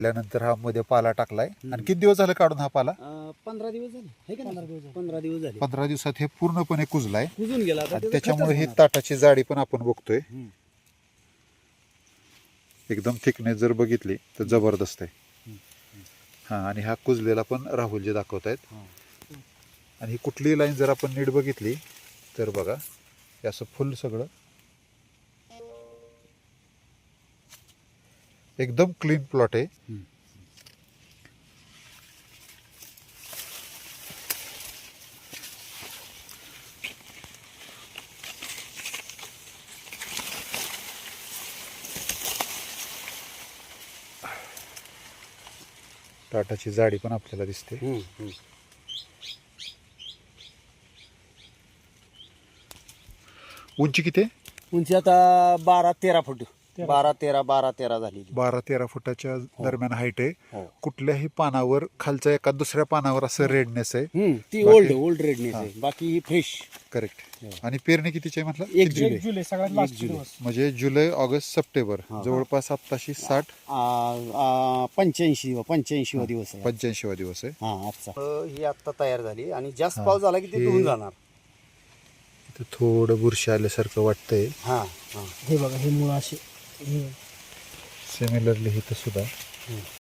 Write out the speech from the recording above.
त्यानंतर हा मध्ये पाला टाकलाय. आणि किती दिवस झाले काढून हा पाला? पंधरा दिवस झाले. हे का पंधरा दिवस पंधरा दिवस झाले. पंधरा दिवसात हे पूर्णपणे कुजलाय. कुजून गेला. आता आणि त्याचं त्याच्यामुळे ही होणार. ताटाची जाडी पण आपण बघतोय. हम्म. एकदम थिकनेस जर बघितली तर जबरदस्त आहे. हा आणि हा कुजलेला पण राहुल जे दाखवत आहेत हा. आणि ही कुठलीही लाईन जर आपण नीट बघितली तर बघा हे असं फुल सगळं एकदम क्लीन प्लॉट आहे. टाटाची जाडी पण आपल्याला दिसते. उंची किती उंची आता बारा तेरा फूट बारा तेरा बारा तेरा झालेली. बारा तेरा फुटाच्या दरम्यान हाईट आहे. हो. कुठल्याही पानावर खालच्या एका दुसऱ्या पानावर असं रेडनेस आहे. हम्म, ती बाकी- ओल्ड ओल्ड रेडनेस आहे. बाकी ही फ्रेश करेक्ट हो. आणि पेरणी कितीची आहे म्हटलं? एक जुलै. जुलै. सगळ्यात एक लास्ट जुलै. दिवस. म्हणजे जुलै ऑगस्ट सप्टेंबर. हा, हा. जवळपास आत्ताशी साठ पंच्याऐंशी पंच्याऐंशी वा दिवस आहे. पंच्याऐंशी दिवस आहे. हा आजचा. ही आता तयार झाली आणि जास्त पाऊस झाला की ते हे- धुवून जाणार. इथं थोडं बुरशी आल्यासारखं वाटतंय. हा हा. हे बघा हे मुळं असे हे सिमिलरली इथं सुद्धा